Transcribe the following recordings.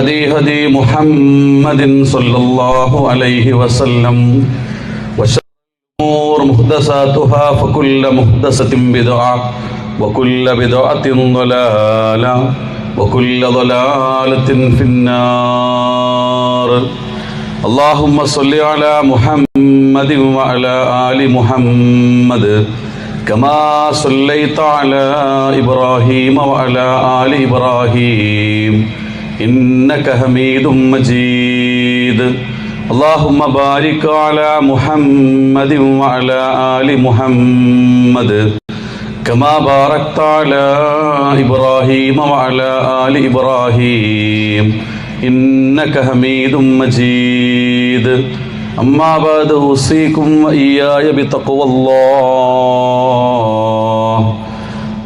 هدي هدي محمد صلى الله عليه وسلم وشر الأمور محدثاتها فكل محدثة بدعة وكل بدعة ضلالة وكل ضلالة في النار اللهم صل على محمد وعلى آل محمد كما صليت على إبراهيم وعلى آل إبراهيم إنك حميد مجيد اللهم بارك على محمد وعلى آل محمد كما باركت على إبراهيم وعلى آل إبراهيم إنك حميد مجيد أما بعد أوصيكم وإياي بتقوى الله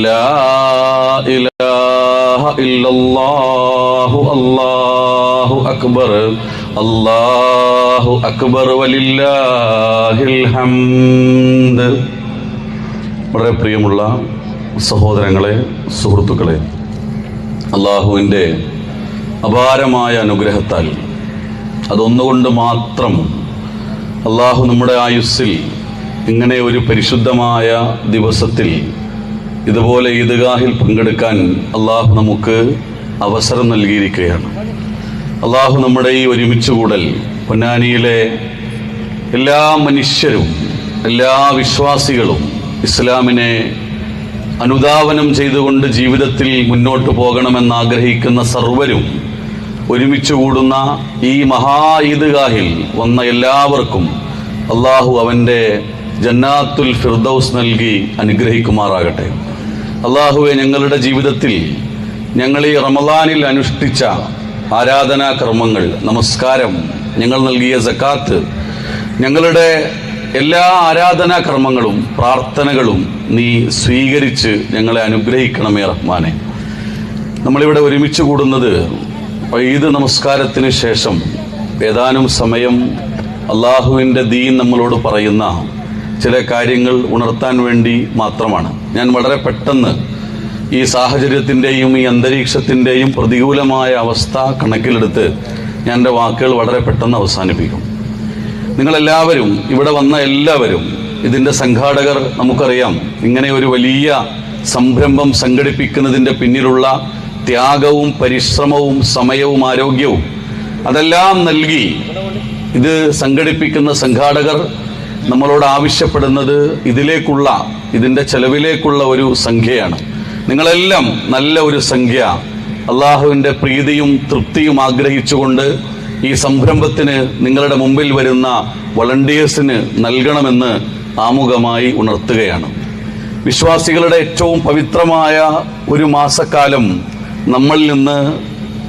لا إله إلا الله الله أكبر الله أكبر ولله الحمد വളരെ പ്രിയമുള്ള സഹോദരങ്ങളെ സുഹൃത്തുക്കളെ അള്ളാഹുവിൻ്റെ അപാരമായ അനുഗ്രഹത്താൽ അതൊന്നുകൊണ്ട് മാത്രം അള്ളാഹു നമ്മുടെ ആയുസ്സിൽ ഇങ്ങനെ ഒരു പരിശുദ്ധമായ ദിവസത്തിൽ ഇതുപോലെ ഈദ്ഗാഹിൽ പങ്കെടുക്കാൻ അള്ളാഹു നമുക്ക് അവസരം നൽകിയിരിക്കുകയാണ്. അള്ളാഹു നമ്മുടെ ഈ ഒരുമിച്ച് കൂടൽ പൊന്നാനിയിലെ എല്ലാ മനുഷ്യരും എല്ലാ വിശ്വാസികളും ഇസ്ലാമിനെ അനുധാവനം ചെയ്തുകൊണ്ട് ജീവിതത്തിൽ മുന്നോട്ട് പോകണമെന്ന് ആഗ്രഹിക്കുന്ന സർവരും ഒരുമിച്ച് കൂടുന്ന ഈ മഹാ ഈദ്ഗാഹിൽ വന്ന എല്ലാവർക്കും അള്ളാഹു അവന്റെ ജന്നാത്തുൽ ഫിർദൌസ് നൽകി അനുഗ്രഹിക്കുമാറാകട്ടെ. അള്ളാഹുവെ ഞങ്ങളുടെ ജീവിതത്തിൽ ഞങ്ങൾ ഈ റമദാനിൽ അനുഷ്ഠിച്ച ആരാധനാ കർമ്മങ്ങൾ നമസ്കാരം ഞങ്ങൾ നൽകിയ സക്കാത്ത് ഞങ്ങളുടെ എല്ലാ ആരാധനാ കർമ്മങ്ങളും പ്രാർത്ഥനകളും നീ സ്വീകരിച്ച് ഞങ്ങളെ അനുഗ്രഹിക്കണമേ റഹ്മാനെ. നമ്മളിവിടെ ഒരുമിച്ച് കൂടുന്നത് ഈദ് നമസ്കാരത്തിന് ശേഷം ഏതാനും സമയം അള്ളാഹുവിന്റെ ദീൻ നമ്മളോട് പറയുന്ന ചില കാര്യങ്ങൾ ഉണർത്താൻ വേണ്ടി മാത്രമാണ്. ഞാൻ വളരെ പെട്ടെന്ന് ഈ സാഹചര്യത്തിന്റെയും ഈ അന്തരീക്ഷത്തിന്റെയും പ്രതികൂലമായ അവസ്ഥ കണക്കിലെടുത്ത് ഞാൻ എന്റെ വാക്കുകൾ വളരെ പെട്ടെന്ന് അവസാനിപ്പിക്കും. നിങ്ങളെല്ലാവരും ഇവിടെ വന്ന എല്ലാവരും ഇതിന്റെ സംഘാടകർ നമുക്കറിയാം ഇങ്ങനെ ഒരു വലിയ സംരംഭം സംഘടിപ്പിക്കുന്നതിന്റെ പിന്നിലുള്ള ത്യാഗവും പരിശ്രമവും സമയവും ആരോഗ്യവും അതെല്ലാം നൽകി ഇത് സംഘടിപ്പിക്കുന്ന സംഘാടകർ നമ്മളോട് ആവശ്യപ്പെടുന്നത് ഇതിലേക്കുള്ള ഇതിന്റെ ചെലവിലേക്കുള്ള ഒരു സംഖ്യയാണ്. നിങ്ങളെല്ലാം നല്ല ഒരു സംഖ്യ. അള്ളാഹുവിന്റെ പ്രീതിയും തൃപ്തിയും ആഗ്രഹിച്ചുകൊണ്ട് ഈ സംരംഭത്തിന് നിങ്ങളുടെ മുമ്പിൽ വരുന്ന വളണ്ടിയേഴ്സിന് നൽകണമെന്ന് ആമുഖമായി ഉണർത്തുകയാണ്. വിശ്വാസികളുടെ ഏറ്റവും പവിത്രമായ ഒരു മാസക്കാലം നമ്മളിൽ നിന്ന്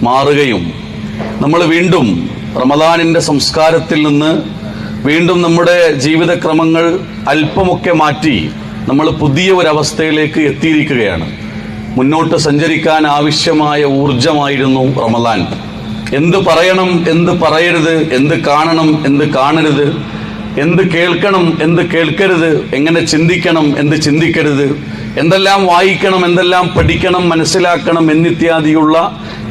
മാറുകയും നമ്മൾ വീണ്ടും റമദാനിന്റെ സംസ്കാരത്തിൽ നിന്ന് വീണ്ടും നമ്മുടെ ജീവിതക്രമങ്ങൾ അല്പമൊക്കെ മാറ്റി നമ്മൾ പുതിയ ഒരവസ്ഥയിലേക്ക് എത്തിയിരിക്കുകയാണ്. മുന്നോട്ട് സഞ്ചരിക്കാൻ ആവശ്യമായ ഊർജമായിരുന്നു റമദാൻ. എന്ത് പറയണം എന്ത് പറയരുത് എന്ത് കാണണം എന്ത് കാണരുത് എന്ത് കേൾക്കണം എന്ത് കേൾക്കരുത് എങ്ങനെ ചിന്തിക്കണം എന്ത് ചിന്തിക്കരുത് എന്തെല്ലാം വായിക്കണം എന്തെല്ലാം പഠിക്കണം മനസ്സിലാക്കണം എന്നിത്യാദിയുള്ള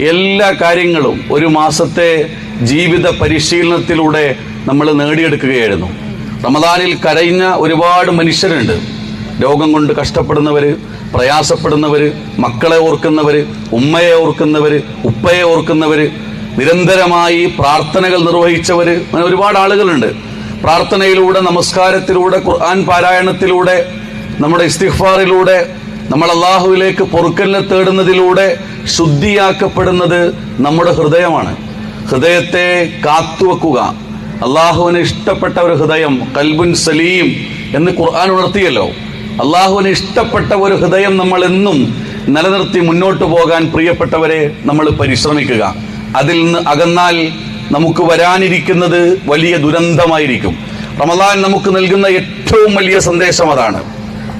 എല്ലാ കാര്യങ്ങളും ഒരു മാസത്തെ ജീവിത പരിശീലനത്തിലൂടെ നമ്മൾ നേടിയെടുക്കുകയായിരുന്നു. റമദാനിൽ കരയുന്ന ഒരുപാട് മനുഷ്യരുണ്ട്. രോഗം കൊണ്ട് കഷ്ടപ്പെടുന്നവർ പ്രയാസപ്പെടുന്നവർ മക്കളെ ഓർക്കുന്നവർ ഉമ്മയെ ഓർക്കുന്നവർ ഉപ്പയെ ഓർക്കുന്നവർ നിരന്തരമായി പ്രാർത്ഥനകൾ നിർവഹിച്ചവർ അങ്ങനെ ഒരുപാട് ആളുകളുണ്ട്. പ്രാർത്ഥനയിലൂടെ നമസ്കാരത്തിലൂടെ ഖുർആൻ പാരായണത്തിലൂടെ നമ്മുടെ ഇസ്തിഫാറിലൂടെ നമ്മൾ അള്ളാഹുവിലേക്ക് പൊറുക്കലിനെ തേടുന്നതിലൂടെ ശുദ്ധിയാക്കപ്പെടുന്നത് നമ്മുടെ ഹൃദയമാണ്. ഹൃദയത്തെ കാത്തുവെക്കുക. അള്ളാഹുവിന് ഇഷ്ടപ്പെട്ട ഒരു ഹൃദയം കൽബുൻ സലീം എന്ന് ഖുർആൻ ഉണർത്തിയല്ലോ. അള്ളാഹുവിന് ഇഷ്ടപ്പെട്ട ഒരു ഹൃദയം നമ്മൾ എന്നും നിലനിർത്തി മുന്നോട്ട് പോകാൻ പ്രിയപ്പെട്ടവരെ നമ്മൾ പരിശ്രമിക്കുക. അതിൽ നിന്ന് അകന്നാൽ നമുക്ക് വരാനിരിക്കുന്നത് വലിയ ദുരന്തമായിരിക്കും. റമദാൻ നമുക്ക് നൽകുന്ന ഏറ്റവും വലിയ സന്ദേശം അതാണ്.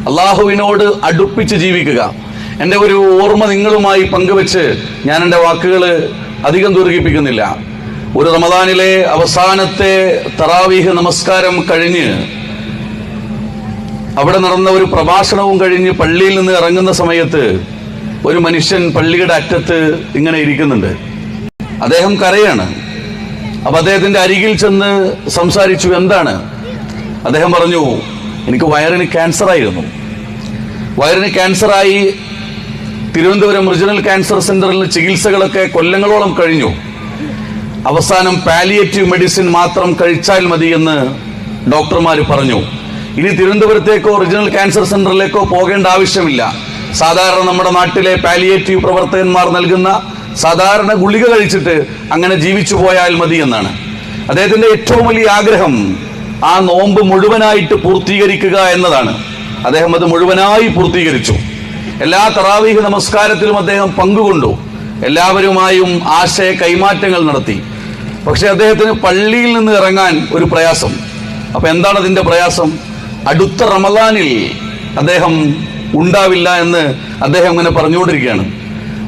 അള്ളാഹുവിനോട് അടുപ്പിച്ച് ജീവിക്കുക. എന്റെ ഒരു ഓർമ്മ നിങ്ങളുമായി പങ്കുവെച്ച് ഞാൻ എന്റെ വാക്കുകൾ അധികം ദീർഘിപ്പിക്കുന്നില്ല. ഒരു റമദാനിലെ അവസാനത്തെ തറാവീഹ് നമസ്കാരം കഴിഞ്ഞ് അവിടെ നടന്ന ഒരു പ്രഭാഷണവും കഴിഞ്ഞ് പള്ളിയിൽ നിന്ന് ഇറങ്ങുന്ന സമയത്ത് ഒരു മനുഷ്യൻ പള്ളിയുടെ അറ്റത്ത് ഇങ്ങനെ ഇരിക്കുന്നുണ്ട്. അദ്ദേഹം കരയാണ്. അപ്പൊ അദ്ദേഹത്തിന്റെ അരികിൽ ചെന്ന് സംസാരിച്ചു എന്താണ്? അദ്ദേഹം പറഞ്ഞു എനിക്ക് വയറിന് ക്യാൻസർ ആയിരുന്നു. വയറിന് ക്യാൻസറായി തിരുവനന്തപുരം റീജിയണൽ ക്യാൻസർ സെന്ററിൽ ചികിത്സകളൊക്കെ കൊല്ലങ്ങളോളം കഴിഞ്ഞു. അവസാനം പാലിയേറ്റീവ് മെഡിസിൻ മാത്രം കഴിച്ചാൽ മതി എന്ന് ഡോക്ടർമാർ പറഞ്ഞു. ഇനി തിരുവനന്തപുരത്തേക്കോ ഒറിജിനൽ ക്യാൻസർ സെന്ററിലേക്കോ പോകേണ്ട ആവശ്യമില്ല. സാധാരണ നമ്മുടെ നാട്ടിലെ പാലിയേറ്റീവ് പ്രവർത്തകന്മാർ നൽകുന്ന സാധാരണ ഗുളിക കഴിച്ചിട്ട് അങ്ങനെ ജീവിച്ചു പോയാൽ മതി എന്നാണ്. അദ്ദേഹത്തിന്റെ ഏറ്റവും വലിയ ആഗ്രഹം ആ നോമ്പ് മുഴുവനായിട്ട് പൂർത്തീകരിക്കുക എന്നതാണ്. അദ്ദേഹം അത് മുഴുവനായി പൂർത്തീകരിച്ചു. എല്ലാ തറാവീഹ നമസ്കാരത്തിലും അദ്ദേഹം പങ്കുകൊണ്ടു. എല്ലാവരുമായും ആശയ കൈമാറ്റങ്ങൾ നടത്തി. പക്ഷെ അദ്ദേഹത്തിന് പള്ളിയിൽ നിന്ന് ഇറങ്ങാൻ ഒരു പ്രയാസം. അപ്പൊ എന്താണ് അതിന്റെ പ്രയാസം? അടുത്ത റമദാനിൽ അദ്ദേഹം ഉണ്ടാവില്ല എന്ന് അദ്ദേഹം ഇങ്ങനെ പറഞ്ഞുകൊണ്ടിരിക്കുകയാണ്.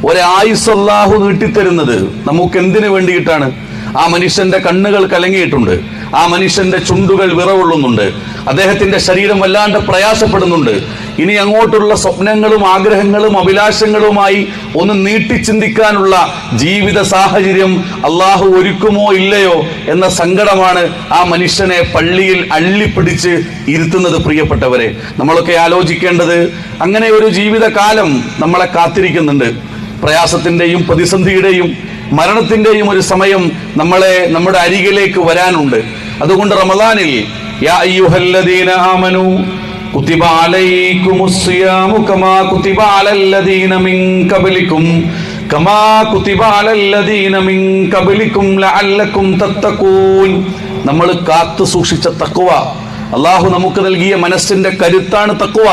ഒരായുസല്ലാഹു നീട്ടിത്തരുന്നത് നമുക്ക് എന്തിനു വേണ്ടിയിട്ടാണ്? ആ മനുഷ്യന്റെ കണ്ണുകൾ കലങ്ങിയിട്ടുണ്ട്. ആ മനുഷ്യന്റെ ചുണ്ടുകൾ വിറവൊള്ളുന്നുണ്ട് അദ്ദേഹത്തിന്റെ ശരീരം വല്ലാണ്ട് പ്രയാസപ്പെടുന്നുണ്ട്. ഇനി അങ്ങോട്ടുള്ള സ്വപ്നങ്ങളും ആഗ്രഹങ്ങളും അഭിലാഷങ്ങളുമായി ഒന്ന് നീട്ടി ചിന്തിക്കാനുള്ള ജീവിത സാഹചര്യം അള്ളാഹു ഒരുക്കുമോ ഇല്ലയോ എന്ന സങ്കടമാണ് ആ മനുഷ്യനെ പള്ളിയിൽ അള്ളിപ്പിടിച്ച് ഇരുത്തുന്നത് പ്രിയപ്പെട്ടവരെ. നമ്മളൊക്കെ ആലോചിക്കേണ്ടത് അങ്ങനെ ഒരു ജീവിതകാലം നമ്മളെ കാത്തിരിക്കുന്നുണ്ട്. പ്രയാസത്തിന്റെയും പ്രതിസന്ധിയുടെയും മരണത്തിന്റെയും ഒരു സമയം നമ്മളെ നമ്മുടെ അരികിലേക്ക് വരാനുണ്ട്. അതുകൊണ്ട് റമദാനിൽ നമ്മൾ കാത്തു സൂക്ഷിച്ച തക്കുവ അള്ളാഹു നമുക്ക് നൽകിയ മനസ്സിന്റെ കരുത്താണ് തക്കുവ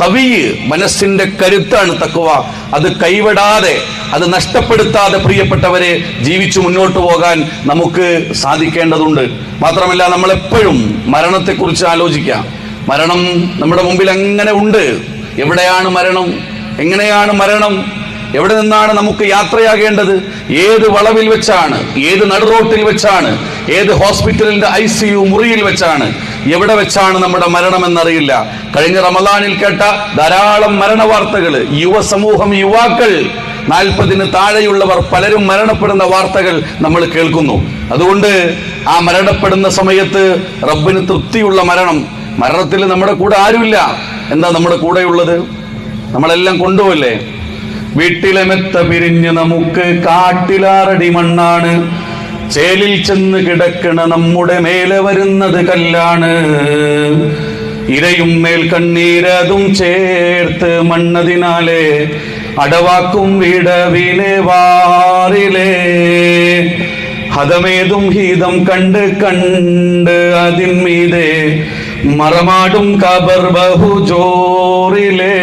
കവിയ് മനസ്സിന്റെ കരുത്താണ് തക്കുവ അത് കൈവിടാതെ അത് നഷ്ടപ്പെടുത്താതെ പ്രിയപ്പെട്ടവരെ ജീവിച്ചു മുന്നോട്ട് പോകാൻ നമുക്ക് സാധിക്കേണ്ടതുണ്ട്. മാത്രമല്ല നമ്മൾ എപ്പോഴും മരണത്തെക്കുറിച്ച് ആലോചിക്കാം. മരണം നമ്മുടെ മുമ്പിൽ എങ്ങനെ ഉണ്ട്? എവിടെയാണ് മരണം? എങ്ങനെയാണ് മരണം? എവിടെ നിന്നാണ് നമുക്ക് യാത്രയാകേണ്ടത്? ഏത് വളവിൽ വെച്ചാണ്? ഏത് നടുറോട്ടിൽ വെച്ചാണ്? ഏത് ഹോസ്പിറ്റലിന്റെ ഐ സി യു മുറിയിൽ വെച്ചാണ്? എവിടെ വെച്ചാണ് നമ്മുടെ മരണം എന്നറിയില്ല കഴിഞ്ഞ റമദാനിൽ കേട്ട ധാരാളം മരണ വാർത്തകൾ യുവസമൂഹം യുവാക്കൾ നാൽപ്പതിന് താഴെയുള്ളവർ പലരും മരണപ്പെടുന്ന വാർത്തകൾ നമ്മൾ കേൾക്കുന്നു. അതുകൊണ്ട് ആ മരണപ്പെടുന്ന സമയത്ത് റബ്ബിന് തൃപ്തിയുള്ള മരണം. മരണത്തിൽ നമ്മുടെ കൂടെ ആരുമില്ല. എന്താ നമ്മുടെ കൂടെയുള്ളത്? നമ്മളെല്ലാം കൊണ്ടുപോകല്ലേ വീട്ടിലെ മെത്ത പിരിഞ്ഞ് നമുക്ക് കാട്ടിലാറടി മണ്ണാണ്. ചേലിൽ ചെന്ന് കിടക്കണ നമ്മുടെ മേലെ വരുന്നത് കല്ലാണ്. ഇരയും മേൽ കണ്ണീരതും ചേർത്ത് മണ്ണതിനാലെ അടവാക്കും വിടവിലെ വാറിലേ. ഹതമേതും ഹീതം കണ്ട് കണ്ട് അതിന്മീതെ മറമാടും കബർ ബഹു ജോറിലേ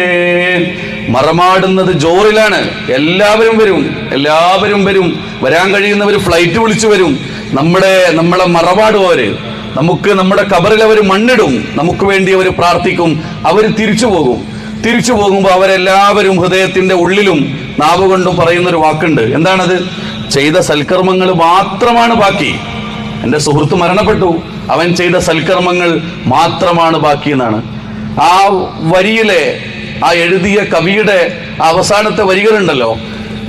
മറമാടുന്നത് ജോറിലാണ്. എല്ലാവരും വരും. എല്ലാവരും വരും. വരാൻ കഴിയുന്നവർ ഫ്ലൈറ്റ് വിളിച്ചു വരും. നമ്മുടെ നമ്മളെ മറമാടുവര് നമുക്ക് നമ്മുടെ കബറിൽ അവർ മണ്ണിടും. നമുക്ക് വേണ്ടി അവർ പ്രാർത്ഥിക്കും. അവർ തിരിച്ചു പോകും. തിരിച്ചു പോകുമ്പോൾ അവരെല്ലാവരും ഹൃദയത്തിന്റെ ഉള്ളിലും നാവ് കൊണ്ടും പറയുന്നൊരു വാക്കുണ്ട്. എന്താണത്? ചെയ്ത സൽക്കർമ്മങ്ങൾ മാത്രമാണ് ബാക്കി. എന്റെ സുഹൃത്ത് മരണപ്പെട്ടു. അവൻ ചെയ്ത സൽക്കർമ്മങ്ങൾ മാത്രമാണ് ബാക്കി എന്നാണ് ആ വരിയിലെ ആ എഴുതിയ കവിയുടെ അവസാനത്തെ വരികളുണ്ടല്ലോ.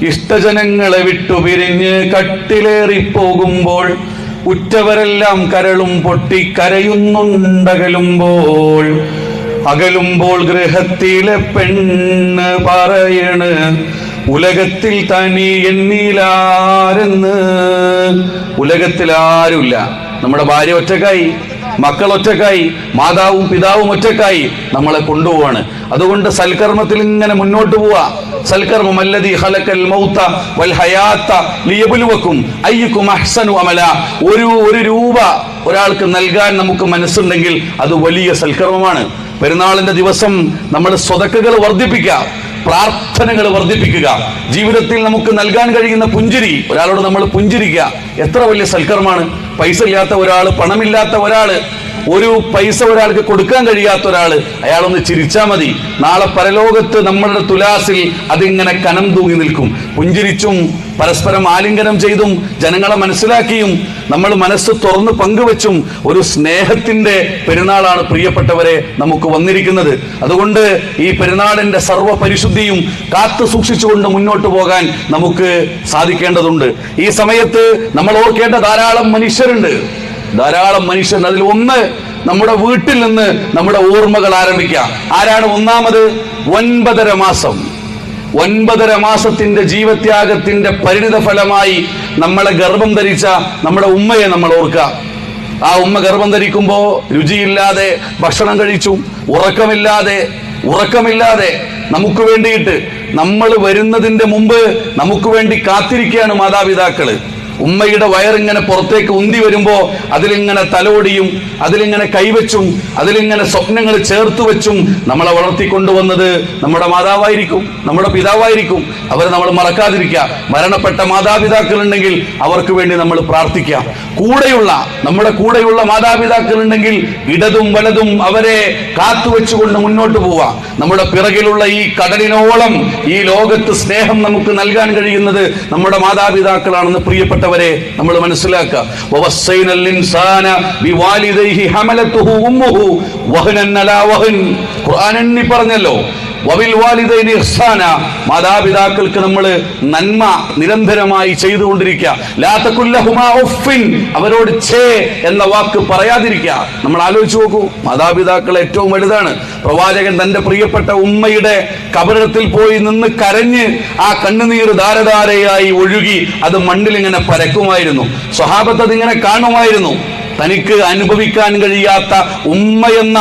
ഇഷ്ടജനങ്ങളെ വിട്ടു പിരിഞ്ഞ് കട്ടിലേറി പോകുമ്പോൾ ഉറ്റവരെല്ലാം കരളും പൊട്ടി കരയുന്നുണ്ടകലുമ്പോൾ. അകലുമ്പോൾ ഗൃഹത്തിലെ പെണ്ണ് പറയണ് ഉലകത്തിൽ തനി എന്നിലാരെന്ന്? ഉലകത്തിൽ ആരുമില്ല നമ്മുടെ ഭാര്യ ഒറ്റക്കായി മക്കൾ ഒറ്റക്കായി മാതാവും പിതാവും ഒറ്റക്കായി നമ്മളെ കൊണ്ടുപോവാണ്. അതുകൊണ്ട് സൽക്കർമ്മത്തിൽ ഇങ്ങനെ മുന്നോട്ട് പോവാ. സൽക്കർമ്മം അല്ലതി ഖലക്കൽ മൗത വൽ ഹയാത്ത ലിയബ്ലുവക്കും അയ്യുക്കും അഹ്സനു അമല. ഒരു ഒരു രൂപ ഒരാൾക്ക് നൽകാൻ നമുക്ക് മനസ്സുണ്ടെങ്കിൽ അത് വലിയ സൽക്കർമ്മമാണ്. പെരുന്നാളിന്റെ ദിവസം നമ്മൾ സ്വതക്കുകൾ വർദ്ധിപ്പിക്കാം പ്രാർത്ഥനകൾ വർദ്ധിപ്പിക്കുക. ജീവിതത്തിൽ നമുക്ക് നൽകാൻ കഴിയുന്ന പുഞ്ചിരി ഒരാളോട് നമ്മൾ പുഞ്ചിരിക്കുക. എത്ര വലിയ സൽക്കർമാണ് പൈസ ഇല്ലാത്ത ഒരാൾ പണമില്ലാത്ത ഒരാൾ ഒരു പൈസ ഒരാൾക്ക് കൊടുക്കാൻ കഴിയാത്ത ഒരാൾ അയാളൊന്ന് ചിരിച്ചാൽ മതി. നാളെ പരലോകത്ത് നമ്മളുടെ തുലാസിൽ അതിങ്ങനെ കനം തൂങ്ങി നിൽക്കും. പുഞ്ചിരിച്ചും പരസ്പരം ആലിംഗനം ചെയ്തും ജനങ്ങളെ മനസ്സിലാക്കിയും നമ്മൾ മനസ്സ് തുറന്ന് പങ്കുവെച്ചും ഒരു സ്നേഹത്തിന്റെ പെരുന്നാളാണ് പ്രിയപ്പെട്ടവരെ നമുക്ക് വന്നിരിക്കുന്നത്. അതുകൊണ്ട് ഈ പെരുന്നാളിന്റെ സർവ പരിശുദ്ധിയും കാത്തു സൂക്ഷിച്ചുകൊണ്ട് മുന്നോട്ട് പോകാൻ നമുക്ക് സാധിക്കേണ്ടതുണ്ട്. ഈ സമയത്ത് നമ്മൾ ഓർക്കേണ്ട ധാരാളം മനുഷ്യരുണ്ട്. ധാരാളം മനുഷ്യർ അതിൽ ഒന്ന് നമ്മുടെ വീട്ടിൽ നിന്ന് നമ്മുടെ ഓർമ്മകൾ ആരംഭിക്കാം. ആരാണ് ഒന്നാമത്? ഒൻപതര മാസം. ഒൻപതര മാസത്തിന്റെ ജീവത്യാഗത്തിന്റെ പരിണിത ഫലമായി നമ്മളെ ഗർഭം ധരിച്ച നമ്മുടെ ഉമ്മയെ നമ്മൾ ഓർക്കുക. ആ ഉമ്മ ഗർഭം ധരിക്കുമ്പോൾ രുചിയില്ലാതെ ഭക്ഷണം കഴിച്ചു ഉറക്കമില്ലാതെ ഉറക്കമില്ലാതെ നമുക്ക് വേണ്ടിയിട്ട് നമ്മൾ വരുന്നതിന്റെ മുമ്പ് നമുക്ക് വേണ്ടി കാത്തിരിക്കുകയാണ് മാതാപിതാക്കൾ. ഉമ്മയുടെ വയറിങ്ങനെ പുറത്തേക്ക് ഉന്തി വരുമ്പോ അതിലിങ്ങനെ തലോടിയും അതിലിങ്ങനെ കൈവച്ചും അതിലിങ്ങനെ സ്വപ്നങ്ങൾ ചേർത്ത് വെച്ചും നമ്മളെ വളർത്തിക്കൊണ്ടുവന്നത് നമ്മുടെ മാതാവായിരിക്കും നമ്മുടെ പിതാവായിരിക്കും. അവരെ നമ്മൾ മറക്കാതിരിക്കുക. മരണപ്പെട്ട മാതാപിതാക്കൾ ഉണ്ടെങ്കിൽ അവർക്ക് വേണ്ടി നമ്മൾ പ്രാർത്ഥിക്കാം കൂടെയുള്ള നമ്മുടെ കൂടെയുള്ള മാതാപിതാക്കൾ ഉണ്ടെങ്കിൽ ഇടതും വലതും അവരെ കാത്തുവെച്ചുകൊണ്ട് മുന്നോട്ട് പോവാം നമ്മുടെ പിറകിലുള്ള ഈ കടലിനോളം ഈ ലോകത്ത് സ്നേഹം നമുക്ക് നൽകാൻ കഴിയുന്നത് നമ്മുടെ മാതാപിതാക്കളാണെന്ന് പ്രിയപ്പെട്ടവരെ നമ്മൾ മനസ്സിലാക്കുക. പറഞ്ഞല്ലോ. ഇഹ്സാന. മാതാപിതാക്കൾക്ക് നമ്മൾ നന്മ നിരന്തരമായി ചെയ്തുകൊണ്ടിരിക്കുക. അവരോട് ഛേ എന്ന വാക്ക് പറയാതിരിക്കുക. നമ്മൾ ആലോചിച്ച് നോക്കൂ മാതാപിതാക്കൾ ഏറ്റവും വലുതാണ്. പ്രവാചകൻ തന്റെ പ്രിയപ്പെട്ട ഉമ്മയുടെ കബറിടത്തിൽ പോയി നിന്ന് കരഞ്ഞ് ആ കണ്ണുനീർ ധാരധാരയായി ഒഴുകി അത് മണ്ണിൽ ഇങ്ങനെ പരക്കുമായിരുന്നു. സ്വഹാബത്ത് അതിങ്ങനെ കാണുമായിരുന്നു. തനിക്ക് അനുഭവിക്കാൻ കഴിയാത്ത ഉമ്മയെന്ന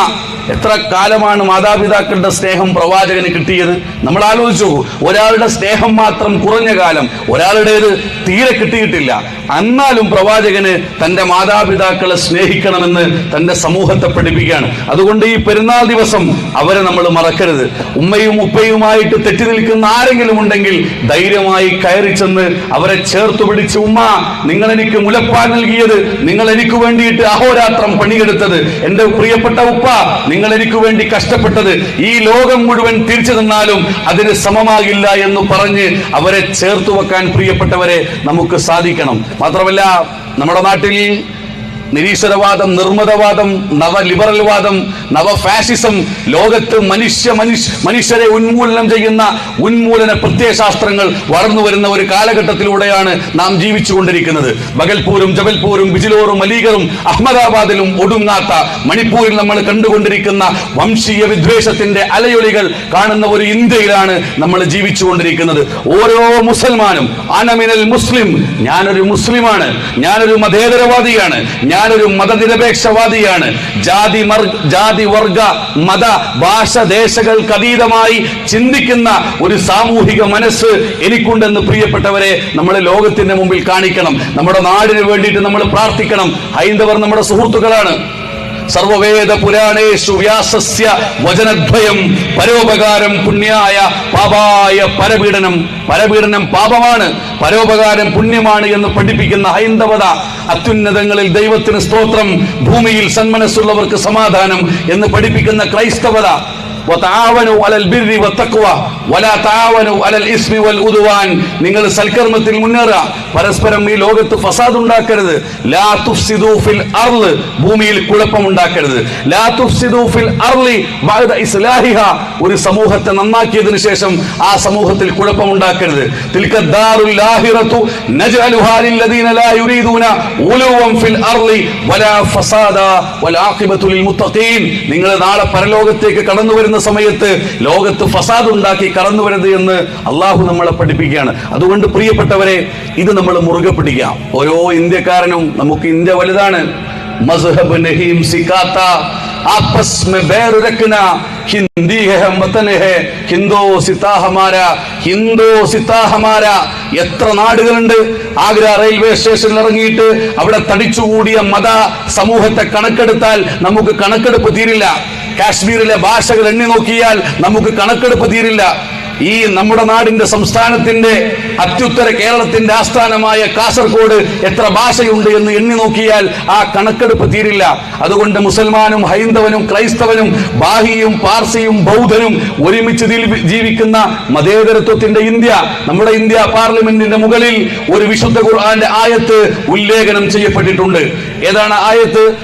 എത്ര കാലമാണ് മാതാപിതാക്കളുടെ സ്നേഹം പ്രവാചകന് കിട്ടിയത്? നമ്മൾ ആലോചിച്ചു ഒരാളുടെ സ്നേഹം മാത്രം കുറഞ്ഞ കാലം ഒരാളുടേത് തീരെ കിട്ടിയിട്ടില്ല. എന്നാലും പ്രവാചകന് തന്റെ മാതാപിതാക്കളെ സ്നേഹിക്കണമെന്ന് തന്റെ സമൂഹത്തെ പഠിപ്പിക്കുകയാണ്. അതുകൊണ്ട് ഈ പെരുന്നാൾ ദിവസം അവരെ നമ്മൾ മറക്കരുത്. ഉമ്മയും ഉപ്പയുമായിട്ട് തെറ്റി നിൽക്കുന്ന ആരെങ്കിലും ഉണ്ടെങ്കിൽ ധൈര്യമായി കയറി ചെന്ന് അവരെ ചേർത്ത് പിടിച്ച് ഉമ്മ നിങ്ങൾ എനിക്ക് മുലപ്പാൽ നൽകിയത് നിങ്ങൾ എനിക്ക് വേണ്ടിയിട്ട് അഹോരാത്രം പണിയെടുത്തത്. എന്റെ പ്രിയപ്പെട്ട ഉപ്പ നിങ്ങൾ എനിക്ക് വേണ്ടി കഷ്ടപ്പെട്ടത് ഈ ലോകം മുഴുവൻ തിരിച്ചു നിന്നാലും അതിന് സമമാകില്ല എന്ന് പറഞ്ഞ് അവരെ ചേർത്ത് വെക്കാൻ പ്രിയപ്പെട്ടവരെ നമുക്ക് സാധിക്കണം. മാത്രമല്ല നമ്മുടെ നാട്ടിൽ നിരീശ്വരവാദം നിർമ്മതവാദം നവ ലിബറൽവാദം നവ ഫാഷിസം ലോകത്ത് മനുഷ്യ മനുഷ്യ മനുഷ്യരെ ഉന്മൂലനം ചെയ്യുന്ന ഉന്മൂലന പ്രത്യയശാസ്ത്രങ്ങൾ വളർന്നു വരുന്ന ഒരു കാലഘട്ടത്തിലൂടെയാണ് നാം ജീവിച്ചുകൊണ്ടിരിക്കുന്നത്. ബഗൽപൂരും ജബൽപൂരും ബിജിലോറും അലീഗറും അഹമ്മദാബാദിലും ഒടുങ്ങാത്ത മണിപ്പൂരിൽ നമ്മൾ കണ്ടുകൊണ്ടിരിക്കുന്ന വംശീയ വിദ്വേഷത്തിന്റെ അലയൊളികൾ കാണുന്ന ഒരു ഇന്ത്യയിലാണ് നമ്മൾ ജീവിച്ചുകൊണ്ടിരിക്കുന്നത്. ഓരോ മുസൽമാനും അനമിനൽ മുസ്ലിം ഞാനൊരു മുസ്ലിമാണ് ഞാനൊരു മതേതരവാദിയാണ് ഞാനൊരു മതനിരപേക്ഷവാദിയാണ്. ജാതി ജാതി വർഗ മത ഭാഷ ദേശങ്ങൾക്ക് അതീതമായി ചിന്തിക്കുന്ന ഒരു സാമൂഹിക മനസ്സ് എനിക്കുണ്ടെന്ന് പ്രിയപ്പെട്ടവരെ നമ്മൾ ലോകത്തിന്റെ മുമ്പിൽ കാണിക്കണം. നമ്മുടെ നാടിന് വേണ്ടിയിട്ട് നമ്മൾ പ്രാർത്ഥിക്കണം. ഹൈന്ദവർ നമ്മുടെ സുഹൃത്തുക്കളാണ്. സർവവേദ പുരാണേഷു വ്യാസസ്യ വചനദ്വയം പരോപകാരം പുണ്യായ പാപായ പരപീഡനം. പരപീഡനം പാപമാണ് പരോപകാരം പുണ്യമാണ് എന്ന് പഠിപ്പിക്കുന്ന ഹൈന്ദവത അത്യുന്നതങ്ങളിൽ ദൈവത്തിന് സ്തോത്രം ഭൂമിയിൽ സന്മനസ്സുള്ളവർക്ക് സമാധാനം എന്ന് പഠിപ്പിക്കുന്ന ക്രൈസ്തവത നിങ്ങൾ സൽക്കർമ്മത്തിൽ മുന്നേറുക. പരസ്പരം ഈ ലോകത്ത് ഫസാദ് ഉണ്ടാക്കരുത്. ലാ തുഫ്സിദു ഫിൽ അർൾ ഭൂമിയിൽ കുഴപ്പം ഉണ്ടാക്കരുത്. ലാ തുഫ്സിദു ഫിൽ അർളി ബഅദ ഇസ്ലാഹിഹ ഒരു സമൂഹത്തെ നന്നാക്കിയതിനു ശേഷം ആ സമൂഹത്തിൽ കുഴപ്പം ഉണ്ടാക്കരുത്. തിൽക ദാറുൽ ലാഹിറതു നജ്അലുഹാ ലില്ലദീന ലാ യുരീദൂന ഉലുവൻ ഫിൽ അർളി വലാ ഫസാദ വൽ ആഖിബത്തു ലിൽ മുത്തഖീൻ. നിങ്ങൾ നാളെ പരലോകത്തേക്ക് കടന്നു വരുന്ന സമയത്ത് ലോകത്ത് ഫസാദ് ഉണ്ടാക്കി കടന്നു വരരുത് എന്ന് അള്ളാഹു നമ്മളെ പഠിപ്പിക്കുകയാണ് അതുകൊണ്ട് പ്രിയപ്പെട്ടവരെ ഇത് നമ്മൾ മുറുകെ പിടിക്കാം ഓരോ ഇന്ത്യക്കാരനും നമുക്ക് ഇന്ത്യ വലുതാണ് മസ്ഹബ് നഹീം സിക്കാത്ത आपस में बैर रखना हिंदी है हम वतन है ഹിന്ദോ സിത്താ ഹമാര ഹിന്ദോ സിത്താ ഹമാര എത്ര നാടുകളുണ്ട് ആഗ്ര റെയിൽവേ സ്റ്റേഷനിൽ ഇറങ്ങിയിട്ട് അവിടെ തടിച്ചുകൂടിയ മത സമൂഹത്തെ കണക്കെടുത്താൽ നമുക്ക് കണക്കെടുപ്പ് തീരില്ല കാശ്മീരിലെ ഭാഷകൾ എണ്ണി നോക്കിയാൽ നമുക്ക് കണക്കെടുപ്പ് തീരില്ല. ഈ നമ്മുടെ നാടിന്റെ സംസ്ഥാനത്തിന്റെ അത്യുത്തര കേരളത്തിന്റെ ആസ്ഥാനമായ കാസർഗോഡ് എത്ര ഭാഷയുണ്ട് എന്ന് എണ്ണി നോക്കിയാൽ ആ കണക്കെടുപ്പ് തീരില്ല. അതുകൊണ്ട് മുസൽമാനും ഹൈന്ദവനും ക്രൈസ്തവനും ബാഹിയും പാർസിയും ബൗദ്ധനും ഒരുമിച്ച് ജീവിക്കുന്ന മതേതരത്വത്തിന്റെ ഇന്ത്യ നമ്മുടെ ഇന്ത്യ പാർലമെന്റിന്റെ മുകളിൽ ഒരു വിശുദ്ധ ഖുർആന്റെ ആയത്ത് ഉല്ലേഖനം ചെയ്യപ്പെട്ടിട്ടുണ്ട്. ഏതാണ് ആയത്ത്?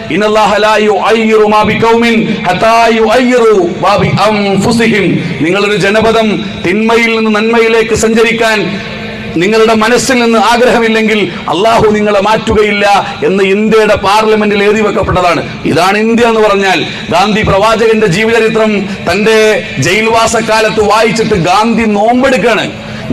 നിങ്ങളൊരു ജനപദം തിന്മയിൽ നിന്ന് നന്മയിലേക്ക് സഞ്ചരിക്കാൻ നിങ്ങളുടെ മനസ്സിൽ നിന്ന് ആഗ്രഹമില്ലെങ്കിൽ അള്ളാഹു നിങ്ങളെ മാറ്റുകയില്ല എന്ന് ഇന്ത്യയുടെ പാർലമെന്റിൽ എഴുതി വെക്കപ്പെട്ടതാണ്. ഇതാണ് ഇന്ത്യ എന്ന് പറഞ്ഞാൽ ഗാന്ധി പ്രവാചകന്റെ ജീവചരിത്രം തന്റെ ജയിൽവാസ കാലത്ത് വായിച്ചിട്ട് ഗാന്ധി നോമ്പെടുക്കാണ്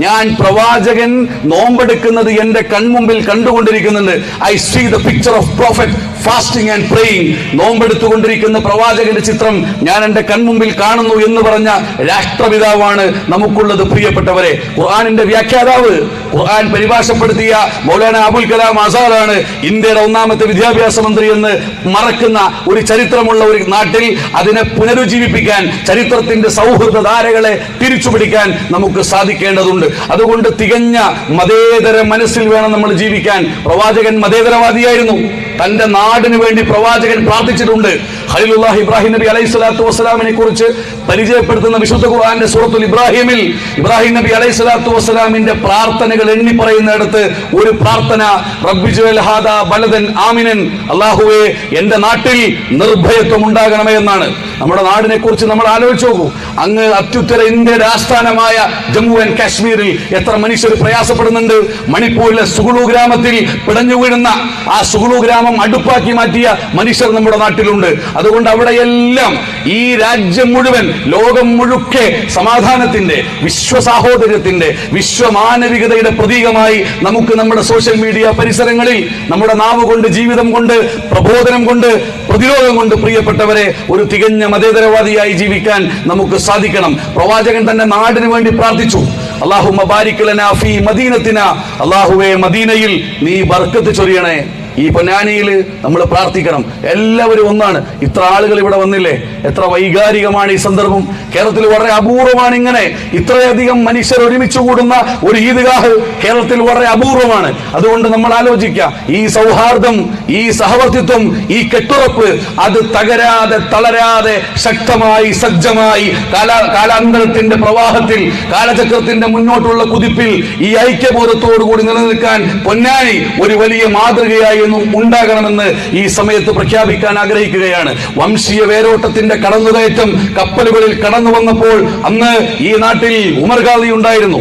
ഞാൻ പ്രവാചകൻ നോമ്പെടുക്കുന്നത് എന്റെ കൺമുമ്പിൽ കണ്ടുകൊണ്ടിരിക്കുന്നുണ്ട്. I see the picture of prophet fasting and praying നോമ്പെടുത്തുകൊണ്ടിരിക്കുന്ന പ്രവാചകന്റെ ചിത്രം ഞാൻ എന്റെ കൺമുമ്പിൽ കാണുന്നു എന്ന് പറഞ്ഞ രാഷ്ട്രപിതാവാണ് നമുക്കുള്ളത്. പ്രിയപ്പെട്ടവരെ ഖുർആാനിന്റെ വ്യാഖ്യാതാവ് ഖുർആൻ പരിഭാഷപ്പെടുത്തിയ മൗലാന അബുൽ കലാം ആസാദാണ് ഇന്ത്യയുടെ ഒന്നാമത്തെ വിദ്യാഭ്യാസ മന്ത്രി എന്ന് മറക്കുന്ന ഒരു ചരിത്രമുള്ള ഒരു നാട്ടിൽ അതിനെ പുനരുജ്ജീവിപ്പിക്കാൻ ചരിത്രത്തിന്റെ സൗഹൃദ ധാരകളെ തിരിച്ചുപിടിക്കാൻ നമുക്ക് സാധിക്കേണ്ടതുണ്ട്. അതുകൊണ്ട് തികഞ്ഞ മതേതര മനസ്സിൽ വേണം നമ്മൾ ജീവിക്കാൻ. പ്രവാചകൻ മതേതരവാദിയായിരുന്നു. തന്റെ നാടിനു വേണ്ടി പ്രവാചകൻ പ്രാർത്ഥിച്ചിട്ടുണ്ട്. ഖലീലുല്ലാഹ് ഇബ്രാഹിം നബി അലൈഹി സ്വലാത്തു വസ്സലാമിനെ കുറിച്ച് പരിചയപ്പെടുത്തുന്ന വിശുദ്ധ ഖുർആന്റെ സൂറത്തുൽ ഇബ്രാഹിമിൽ ഇബ്രാഹിം നബി അലൈഹി സ്വലാത്തു വസ്സലാമിന്റെ പ്രാർത്ഥനകൾ എണ്ണി പറയുന്നിടത്ത് ഒരു പ്രാർത്ഥന ബലദൻ ആമിനൻ അള്ളാഹുവെ എന്റെ നാട്ടിൽ നിർഭയത്വം ഉണ്ടാകണമേ എന്നാണ്. നമ്മുടെ നാടിനെ കുറിച്ച് നമ്മൾ ആലോചിച്ച് നോക്കൂ. അങ്ങ് അത്യുത്തര ഇന്ത്യയുടെ ആസ്ഥാനമായ ജമ്മു ആൻഡ് കാശ്മീരിൽ എത്ര മനുഷ്യർ പ്രയാസപ്പെടുന്നുണ്ട്? മണിപ്പൂരിലെ സുഗുളു ഗ്രാമത്തിൽ പിടഞ്ഞു വീഴുന്ന ആ സുഗുളു ഗ്രാമം അടുപ്പാക്കി മാറ്റിയ മനുഷ്യർ നമ്മുടെ നാട്ടിലുണ്ട്. അതുകൊണ്ട് അവിടെയെല്ലാം ഈ രാജ്യം മുഴുവൻ ലോകം മുഴുക്കെ സമാധാനത്തിന്റെ വിശ്വസാഹോദര്യത്തിന്റെ വിശ്വമാനവികതയുടെ പ്രതീകമായി നമുക്ക് നമ്മുടെ സോഷ്യൽ മീഡിയ പരിസരങ്ങളിൽ നമ്മുടെ നാവ് കൊണ്ട് ജീവിതം കൊണ്ട് പ്രബോധനം കൊണ്ട് പ്രതിരോധം കൊണ്ട് പ്രിയപ്പെട്ടവരെ ഒരു തികഞ്ഞ മതേതരവാദിയായി ജീവിക്കാൻ നമുക്ക് സാധിക്കണം. പ്രവാചകൻ തന്നെ നാടിന് വേണ്ടി പ്രാർത്ഥിച്ചു. അള്ളാഹു ഫീ മദീനത്തിന. അള്ളാഹുവെ മദീനയിൽ നീ ബർക്കത്ത് ചൊരിയണേ. ഈ പൊന്നാനിയിൽ നമ്മൾ പ്രാർത്ഥിക്കണം. എല്ലാവരും ഒന്നാണ്. ഇത്ര ആളുകൾ ഇവിടെ വന്നില്ലേ? എത്ര വൈകാരികമാണ് ഈ സന്ദർഭം. കേരളത്തിൽ വളരെ അപൂർവമാണ് ഇങ്ങനെ. ഇത്രയധികം മനുഷ്യർ ഒരുമിച്ച് കൂടുന്ന ഒരു ഈദ്ഗാഹ് കേരളത്തിൽ വളരെ അപൂർവമാണ്. അതുകൊണ്ട് നമ്മൾ ആലോചിക്കുക ഈ സൗഹാർദ്ദം ഈ സഹവർത്തിത്വം ഈ കെട്ടുറപ്പ് അത് തകരാതെ തളരാതെ ശക്തമായി സജ്ജമായി കാല കാലാന്തരത്തിന്റെ പ്രവാഹത്തിൽ കാലചക്രത്തിന്റെ മുന്നോട്ടുള്ള കുതിപ്പിൽ ഈ ഐക്യബോധത്തോടു കൂടി നിലനിൽക്കാൻ പൊന്നാനി ഒരു വലിയ മാതൃകയായി എന്നും ഉണ്ടാകണമെന്ന് ഈ സമയത്ത് പ്രഖ്യാപിക്കാൻ ആഗ്രഹിക്കുകയാണ്. വംശീയ വേരോട്ടത്തിന്റെ കടന്നുകയറ്റം കപ്പലുകളിൽ കടന്നു വന്നപ്പോൾ അന്ന് ഈ നാട്ടിൽ ഉമർ ഉണ്ടായിരുന്നു.